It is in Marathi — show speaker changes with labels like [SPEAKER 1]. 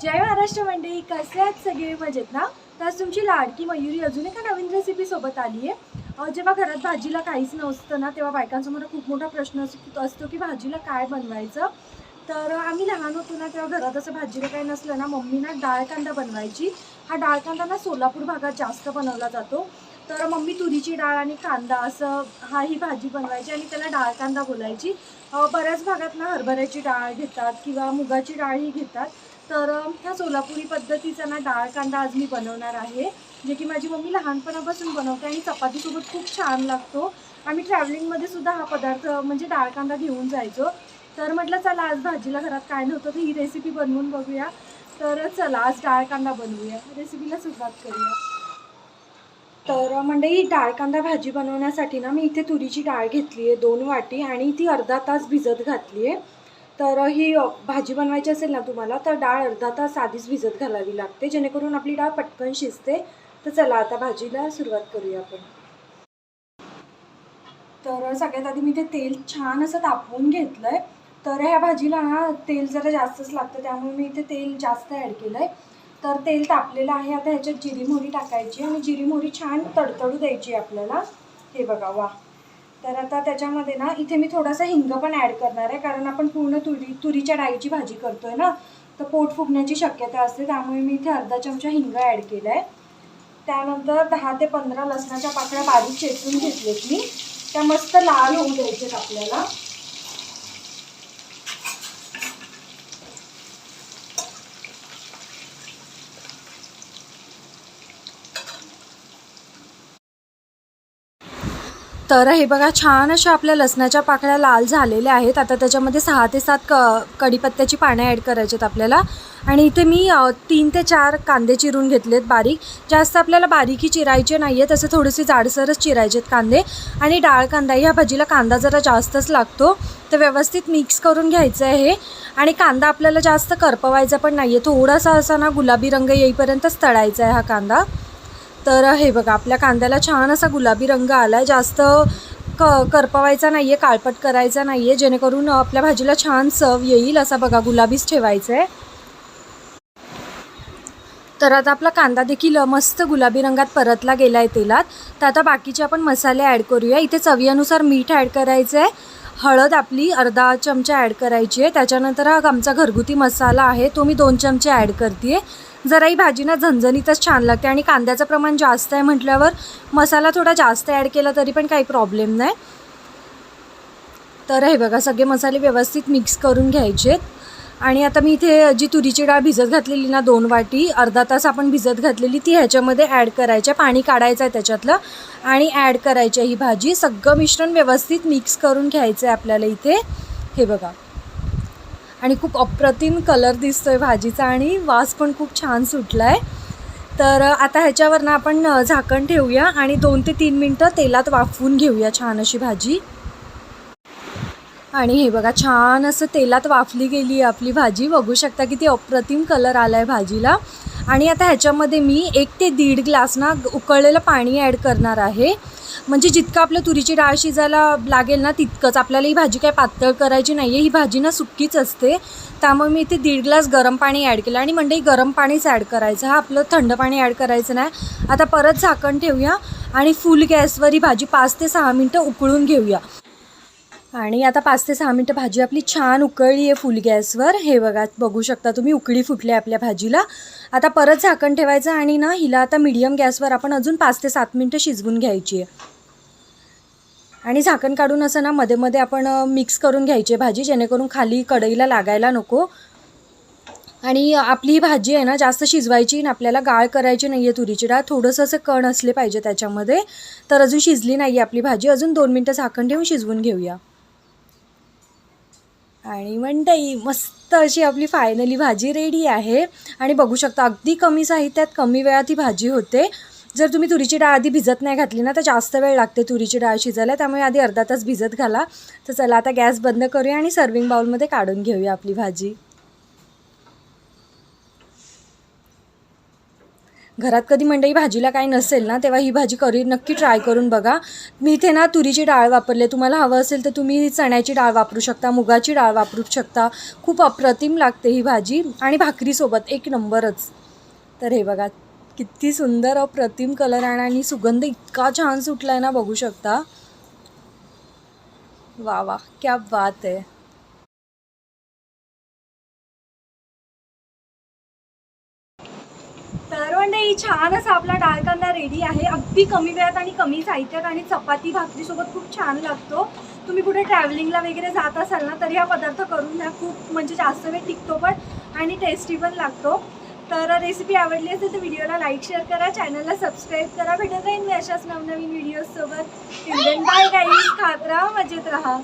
[SPEAKER 1] जय महाराष्ट्र मंडळी कसे आहेत सगळे? मजेत ना? तर तुमची लाडकी मयुरी अजून एका नवीन रेसिपीसोबत आली आहे. जेव्हा घरात भाजीला काहीच नसतं ना तेव्हा बायकांसमोर खूप मोठा प्रश्न असतो की भाजीला काय बनवायचं? तर आम्ही लहान होतो ना तेव्हा घरात असं भाजीला काही नसलं ना मम्मी ना डाळ कांदा बनवायची. हा डाळ कांदा ना सोलापूर भागात जास्त बनवला जातो. तर मम्मी तुरीची डाळ आणि कांदा असं हा ही भाजी बनवायची आणि त्याला डाळ कांदा बोलायची. बऱ्याच भागात ना हरभऱ्याची डाळ घेतात किंवा मुगाची डाळही घेतात. तर ह्या सोलापुरी पद्धतीचा ना डाळ कांदा आज मी बनवणार आहे जे की माझी मम्मी लहानपणापासून बनवते आणि चपातीसोबत खूप छान लागतो. आम्ही ट्रॅव्हलिंगमध्ये सुद्धा हा पदार्थ म्हणजे डाळ कांदा घेऊन जायचो. तर म्हटलं चला आज भाजीला घरात काय नव्हतं तर ही रेसिपी बनवून बघूया. तर चला आज डाळ कांदा बनवूया. रेसिपीला सुरुवात करूया. तर मंडळी म्हणजे डाळ कांदा भाजी बनवण्यासाठी ना मी इथे तुरीची डाळ घेतली आहे दोन वाटी आणि ती अर्धा तास भिजत घातली आहे तर ही भाजी बनवायची असेल ना तुम्हाला तर डाळ अर्धा तास आधीच भिजत घालावी लागते. जेणेकरून आपली डाळ पटकन शिजते. तर चला आता भाजीला सुरुवात करूया आपण. तर सगळ्यात आधी मी ते तेल छान असं तापवून घेतलं आहे तर ह्या भाजीला ना तेल जरा जास्तच लागतं त्यामुळे मी इथे तेल जास्त ॲड केलं आहे तर तेल तापलेलं आहे. आता ह्याच्यात जिरी मोहरी टाकायची आणि जिरी मोहरी छान तडतडू द्यायची आपल्याला. हे बघा वा तर आता त्याच्यामध्ये ना इथे मी थोडासा हिंग पण ॲड करणार आहे कारण आपण पूर्ण तुरी तुरीच्या डाळीची भाजी करतोय ना तर पोट फुगण्याची शक्यता असते त्यामुळे मी इथे अर्धा चमचा हिंग ॲड केला आहे त्यानंतर दहा ते पंधरा लसणाच्या पाकळ्या बारीक चेचून घेतलेत मी. त्या मस्त लाल होऊ द्यायच्यात आपल्याला. तर हे बघा छान अशा आपल्या लसणाच्या पाकळ्या लाल झालेल्या आहेत. आता त्याच्यामध्ये सहा ते सात क कढीपत्त्याची पानं ॲड करायची आहेत आपल्याला. आणि इथे मी तीन ते चार कांदे चिरून घेतलेत बारीक. जास्त आपल्याला बारीकी चिरायचे नाही आहेत तसे थोडेसे जाडसरच चिरायचे आहेत कांदे. आणि डाळ कांदा ह्या भाजीला कांदा जरा जास्तच लागतो. तर व्यवस्थित मिक्स करून घ्यायचं आहे हे. आणि कांदा आपल्याला जास्त करपवायचा पण नाही आहे थोडासा असा ना गुलाबी रंग येईपर्यंतच तळायचा आहे हा कांदा. तर हे बघा आपल्या कांद्याला छान असा गुलाबी रंग आला आहे जास्त क करपवायचा नाही आहे काळपट करायचा नाही आहे जेणेकरून आपल्या भाजीला छान चव येईल असा बघा गुलाबीच ठेवायचं आहे तर आता आपला कांदा देखील मस्त गुलाबी रंगात परतला गेला आहे तेलात. तर आता बाकीचे आपण मसाले ॲड करूया. इथे चवीनुसार मीठ ॲड करायचं आहे हळद आपली अर्धा चमचा ॲड करायची आहे. त्याच्यानंतर हा आमचा घरगुती मसाला आहे. तो मी दोन चमचे ॲड करते आहे जरा ही भाजी ना झणझणीतच छान लागते आणि कांद्याचं प्रमाण जास्त आहे म्हटल्यावर मसाला थोडा जास्त ॲड केला तरी पण काही प्रॉब्लेम नाही. तर हे बघा सगळे मसाले व्यवस्थित मिक्स करून घ्यायचेत आणि आता मी इथे जी तुरीची डाळ भिजत घातलेली ना दोन वाटी अर्धा तास आपण भिजत घातलेली ती ह्याच्यामध्ये ॲड करायच्या पाणी काढायचं आहे त्याच्यातलं आणि ॲड करायची आहे ही भाजी. सगळं मिश्रण व्यवस्थित मिक्स करून घ्यायचं आहे आपल्याला इथे. हे बघा. आणि खूप अप्रतिम कलर दिसतो आहे भाजीचा आणि वास पण खूप छान सुटला आहे तर आता ह्याच्यावर ना आपण झाकण ठेवूया आणि दोन ते तीन मिनटं तेलात वाफवून घेऊया छान अशी भाजी. आणि हे बघा छान असं तेलात वाफली गेली आहे आपली भाजी. बघू शकता किती अप्रतिम कलर आला आहे भाजीला. आणि आता ह्याच्यामध्ये मी एक ते दीड ग्लास ना उकळलेलं पाणी ॲड करणार आहे. म्हणजे जितकं आपलं तुरीची डाळ शिजायला लागेल ना तितकंच. आपल्याला ही भाजी काय पातळ करायची नाही आहे ही भाजी ना सुक्कीच असते. त्यामुळे मी इथे दीड ग्लास गरम पाणी ॲड केलं आणि म्हणजे गरम पाणीच ॲड करायचं. हा आपलं थंड पाणी ॲड करायचं नाही. आता परत झाकण ठेवूया आणि फुल गॅसवर ही भाजी पाच ते सहा मिनटं उकळून घेऊया. आणि आता पाच ते सहा मिनटं भाजी आपली छान उकळली आहे फुल गॅसवर. हे बघा बघू शकता तुम्ही उकळी फुटली आहे आपल्या भाजीला. आता परत झाकण ठेवायचं आणि ना हिला आता मिडियम गॅसवर आपण अजून पाच ते सात मिनटं शिजवून घ्यायची आहे. आणि झाकण काढून असं ना मध्ये मध्ये आपण मिक्स करून घ्यायची आहे भाजी जेणेकरून खाली कढईला लागायला नको. आणि आपली ही भाजी आहे ना जास्त शिजवायची आणि आपल्याला गाळ करायची नाही आहे तुरीची डाळ. थोडंसं असं कण असले पाहिजे त्याच्यामध्ये. तर अजून शिजली नाही आहे आपली भाजी. अजून दोन मिनटं झाकण ठेवून शिजवून घेऊया. आणि मंडई मस्त अशी आपली फायनली भाजी रेडी आहे. आणि बघू शकता अगदी कमी साहित्यात कमी वेळात ही भाजी होते. जर तुम्ही तुरीची डाळ आधी भिजत नाही घातली ना तर जास्त वेळ लागते तुरीची डाळ शिजायला. त्यामुळे आधी अर्धा तास भिजत घाला. तर चला आता गॅस बंद करूया आणि सर्विंग बाउलमध्ये काढून घेऊया आपली भाजी. घरात कधी मंडई भाजीला काही नसेल ना तेव्हा ही भाजी करी नक्की ट्राय करून बघा. मी इथे ना तुरीची डाळ वापरले. तुम्हाला हवं असेल तर तुम्ही चण्याची डाळ वापरू शकता मुगाची डाळ वापरू शकता. खूप अप्रतिम लागते ही भाजी. आणि भाकरीसोबत एक नंबरच. तर हे बघा किती सुंदर अप्रतिम कलर आहे आणि सुगंध इतका छान सुटला आहे ना बघू शकता. वा वा क्या बात आहे. तर मंडळी छान असा आपला डाळ कांदा रेडी आहे. अगदी कमी वेळात आणि कमी साहित्यात आणि चपाती भाकरीसोबत खूप छान लागतो. तुम्ही कुठे ट्रॅव्हलिंगला वगैरे जात असाल ना तरी हा पदार्थ करून घ्या. खूप म्हणजे जास्त वेळ टिकतो पण आणि टेस्टी पण लागतो. तर रेसिपी आवडली असेल तर व्हिडिओला लाईक शेअर करा. चॅनलला सबस्क्राईब करा. भेटत राहील मी अशाच नवनवीन व्हिडिओजसोबत बाय काही खात राहा मजेत राहा.